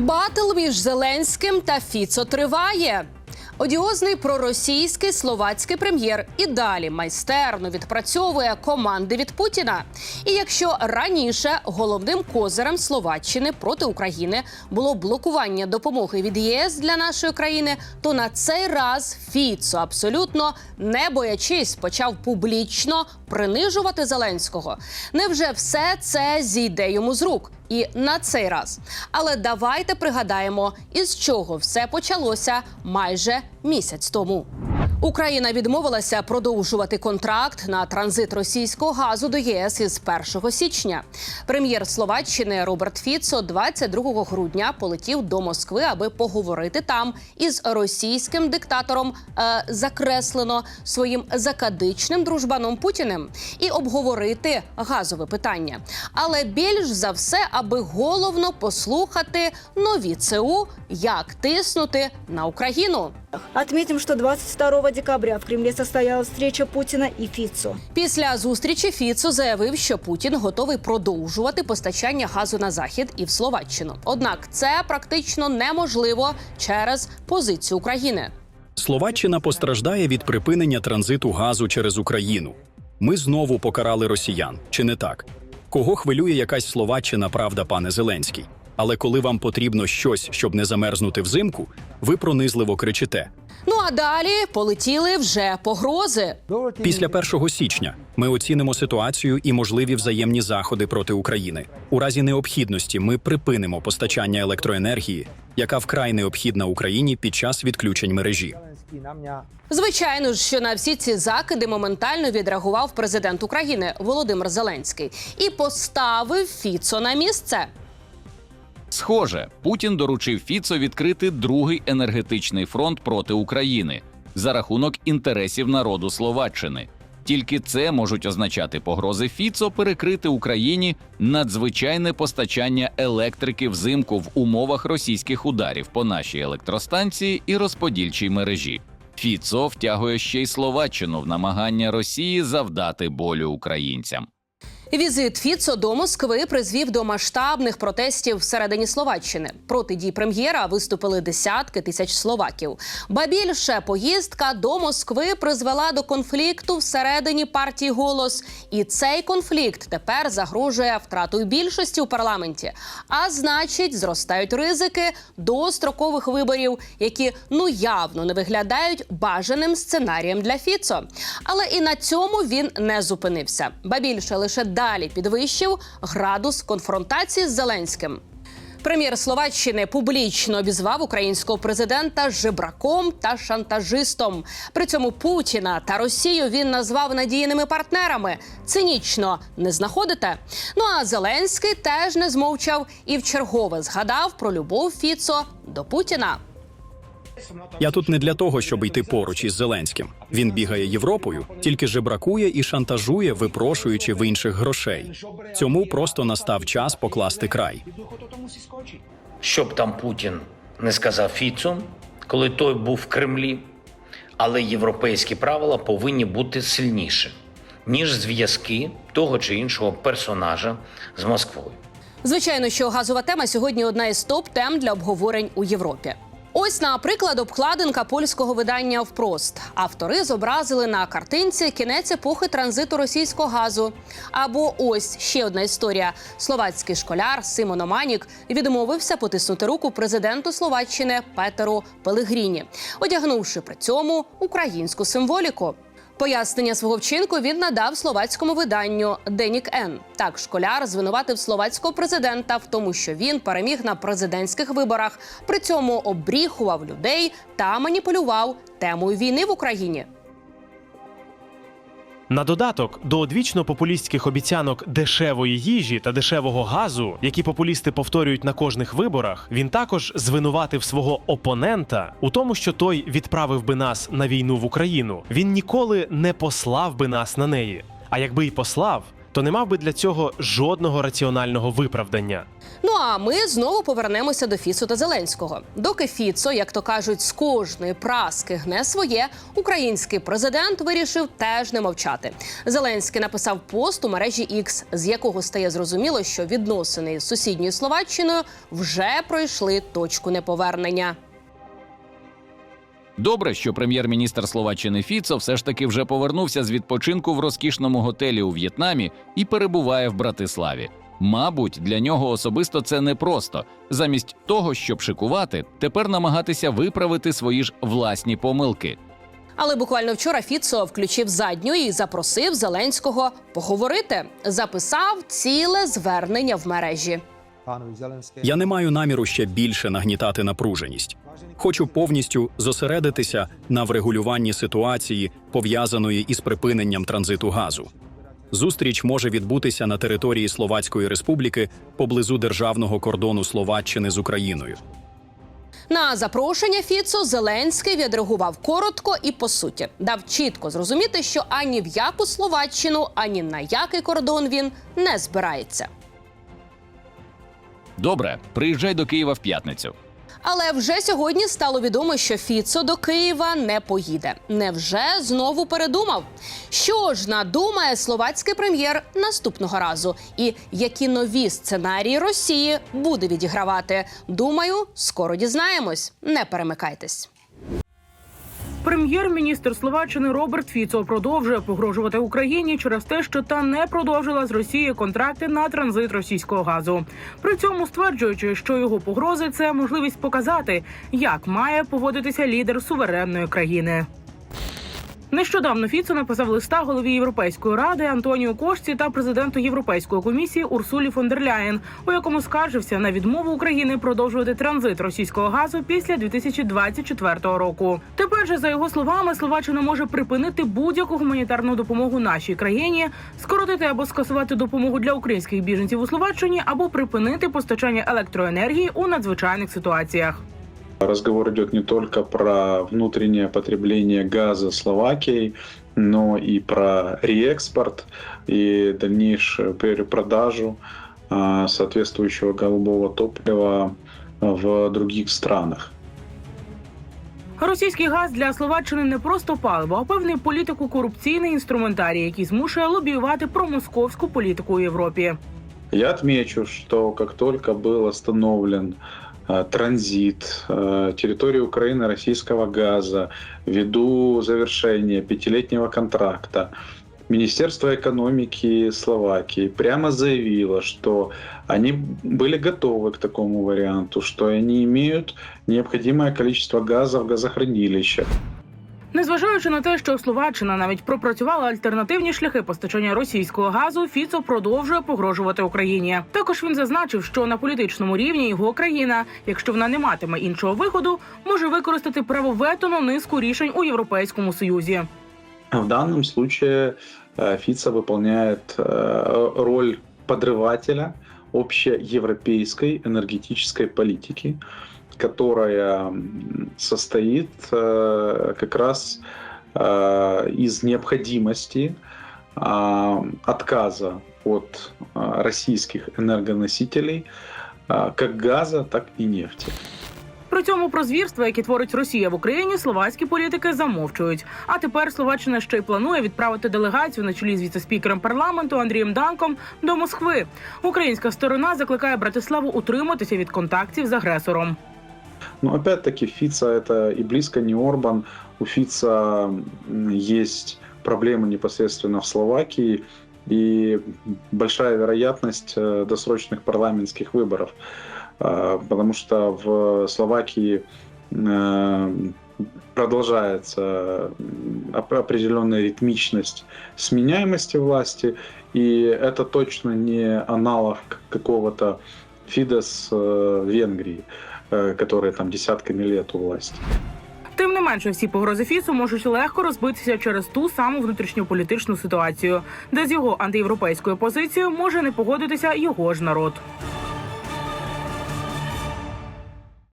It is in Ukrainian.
Батл між Зеленським та Фіцо триває. Одіозний проросійський словацький прем'єр і далі майстерно відпрацьовує команди від Путіна. І якщо раніше головним козирем Словаччини проти України було блокування допомоги від ЄС для нашої країни, то на цей раз Фіцо абсолютно не боячись почав публічно принижувати Зеленського. Невже все це зійде йому з рук? І на цей раз. Але давайте пригадаємо, із чого все почалося майже місяць тому. Україна відмовилася продовжувати контракт на транзит російського газу до ЄС із 1 січня. Прем'єр Словаччини Роберт Фіцо 22 грудня полетів до Москви, аби поговорити там із російським диктатором е, закреслено своїм закадичним дружбаном Путіним і обговорити газове питання. Але більш за все, аби головно послухати нові ЦУ, як тиснути на Україну. Отметим, что 22 декабря в Кремле состоялась встреча Путина и Фицо. Після зустрічі Фіцо заявив, що Путін готовий продовжувати постачання газу на захід і в Словаччину. Однак це практично неможливо через позицію України. Словаччина постраждає від припинення транзиту газу через Україну. Ми знову покарали росіян, чи не так? Кого хвилює якась Словаччина, правда, пане Зеленський? Але коли вам потрібно щось, щоб не замерзнути взимку, ви пронизливо кричите. Ну а далі полетіли вже погрози. Після 1 січня ми оцінимо ситуацію і можливі взаємні заходи проти України. У разі необхідності ми припинимо постачання електроенергії, яка вкрай необхідна Україні під час відключень мережі. Звичайно ж, що на всі ці закиди моментально відреагував президент України Володимир Зеленський і поставив Фіцо на місце. Схоже, Путін доручив Фіцо відкрити другий енергетичний фронт проти України за рахунок інтересів народу Словаччини. Тільки це можуть означати погрози Фіцо перекрити Україні надзвичайне постачання електрики взимку в умовах російських ударів по нашій електростанції і розподільчій мережі. Фіцо втягує ще й Словаччину в намагання Росії завдати болю українцям. Візит Фіцо до Москви призвів до масштабних протестів всередині Словаччини. Проти дій прем'єра виступили десятки тисяч словаків. Ба більше поїздка до Москви призвела до конфлікту всередині партії голос. І цей конфлікт тепер загрожує втратою більшості у парламенті. А значить, зростають ризики дострокових виборів, які ну явно не виглядають бажаним сценарієм для Фіцо. Але і на цьому він не зупинився. Ба більше лише далі підвищив градус конфронтації з Зеленським. Прем'єр Словаччини публічно обізвав українського президента жебраком та шантажистом. При цьому Путіна та Росію він назвав надійними партнерами. Цинічно не знаходите? Ну а Зеленський теж не змовчав і вчергове згадав про любов Фіцо до Путіна. Я тут не для того, щоб йти поруч із Зеленським. Він бігає Європою, тільки жебракує і шантажує, випрошуючи в інших грошей. Цьому просто настав час покласти край. Що б там Путін не сказав Фіцу, коли той був в Кремлі, але європейські правила повинні бути сильніші, ніж зв'язки того чи іншого персонажа з Москвою. Звичайно, що газова тема сьогодні одна із топ тем для обговорень у Європі. Ось, наприклад, обкладинка польського видання «Впрост». Автори зобразили на картинці кінець епохи транзиту російського газу. Або ось ще одна історія: словацький школяр Симон Оманік відмовився потиснути руку президенту Словаччини Петеру Пелегріні, одягнувши при цьому українську символіку. Пояснення свого вчинку він надав словацькому виданню Денік Н. Так, школяр звинуватив словацького президента в тому, що він переміг на президентських виборах, при цьому обріхував людей та маніпулював темою війни в Україні. На додаток до одвічно популістських обіцянок дешевої їжі та дешевого газу, які популісти повторюють на кожних виборах, він також звинуватив свого опонента у тому, що той відправив би нас на війну в Україну. Він ніколи не послав би нас на неї. А якби й послав, то не мав би для цього жодного раціонального виправдання. Ну а ми знову повернемося до Фіцо та Зеленського. Доки Фіцо, як то кажуть, з кожної праски гне своє, український президент вирішив теж не мовчати. Зеленський написав пост у мережі X, з якого стає зрозуміло, що відносини з сусідньою Словаччиною вже пройшли точку неповернення. Добре, що прем'єр-міністр Словаччини Фіцо все ж таки вже повернувся з відпочинку в розкішному готелі у В'єтнамі і перебуває в Братиславі. Мабуть, для нього особисто це непросто. Замість того, щоб шикувати, тепер намагатися виправити свої ж власні помилки. Але буквально вчора Фіцо включив задню і запросив Зеленського поговорити. Записав ціле звернення в мережі. Я не маю наміру ще більше нагнітати напруженість. Хочу повністю зосередитися на врегулюванні ситуації, пов'язаної із припиненням транзиту газу. Зустріч може відбутися на території Словацької Республіки поблизу державного кордону Словаччини з Україною. На запрошення Фіцо Зеленський відреагував коротко і по суті. Дав чітко зрозуміти, що ані в яку Словаччину, ані на який кордон він не збирається. Добре, приїжджай до Києва в п'ятницю. Але вже сьогодні стало відомо, що Фіцо до Києва не поїде. Невже знову передумав? Що ж надумає словацький прем'єр наступного разу? І які нові сценарії Росії буде відігравати? Думаю, скоро дізнаємось. Не перемикайтесь. Прем'єр-міністр Словаччини Роберт Фіцо продовжує погрожувати Україні через те, що та не продовжила з Росії контракти на транзит російського газу. При цьому стверджуючи, що його погрози це можливість показати, як має поводитися лідер суверенної країни. Нещодавно Фіцо написав листа голові Європейської ради Антоніо Кошці та президенту Європейської комісії Урсулі фон дер Ляєн, у якому скаржився на відмову України продовжувати транзит російського газу після 2024 року. Тепер же, за його словами, Словаччина може припинити будь-яку гуманітарну допомогу нашій країні, скоротити або скасувати допомогу для українських біженців у Словаччині, або припинити постачання електроенергії у надзвичайних ситуаціях. Разговор идет не только про внутреннее потребление газа Словакии, но и про реэкспорт и дальнейшую перепродажу а, соответствующего голубого топлива в других странах. Російський газ для Словаччини не просто паливо, а певний політико-корупційний інструментарій, який змушує лобіювати промосковську політику у Європі. Я отмечу, что как только был остановлен э, транзит э, территории Украины российского газа ввиду завершения пятилетнего контракта, Министерство экономики Словакии прямо заявило, что они были готовы к такому варианту, что они имеют необходимое количество газа в газохранилищах. Незважаючи на те, що Словаччина навіть пропрацювала альтернативні шляхи постачання російського газу, Фіцо продовжує погрожувати Україні. Також він зазначив, що на політичному рівні його країна, якщо вона не матиме іншого виходу, може використати право вето на низку рішень у Європейському Союзі. В данном случае э, Фица выполняет э, роль подрывателя общеевропейской энергетической политики, которая м, состоит э, как раз э, из необходимости а, отказа от а, российских энергоносителей а, как газа, так и нефти. При цьому про звірства, які творить Росія в Україні, словацькі політики замовчують. А тепер Словаччина ще й планує відправити делегацію на чолі з віцеспікером парламенту Андрієм Данком до Москви. Українська сторона закликає Братиславу утриматися від контактів з агресором. Но опять-таки Фица это и близко не Орбан. У Фица есть проблемы непосредственно в Словакии и большая вероятность э, досрочных парламентских выборов. А, Потому что в Словакии э, продолжается определенная ритмичность сменяемости власти, и это точно не аналог какого-то Фидес э, Венгрии которые там десятками лет у власти. Тим не менше, всі погрози Фісу можуть легко розбитися через ту саму внутрішньополітичну ситуацію, де з його антиєвропейською позицією може не погодитися його ж народ.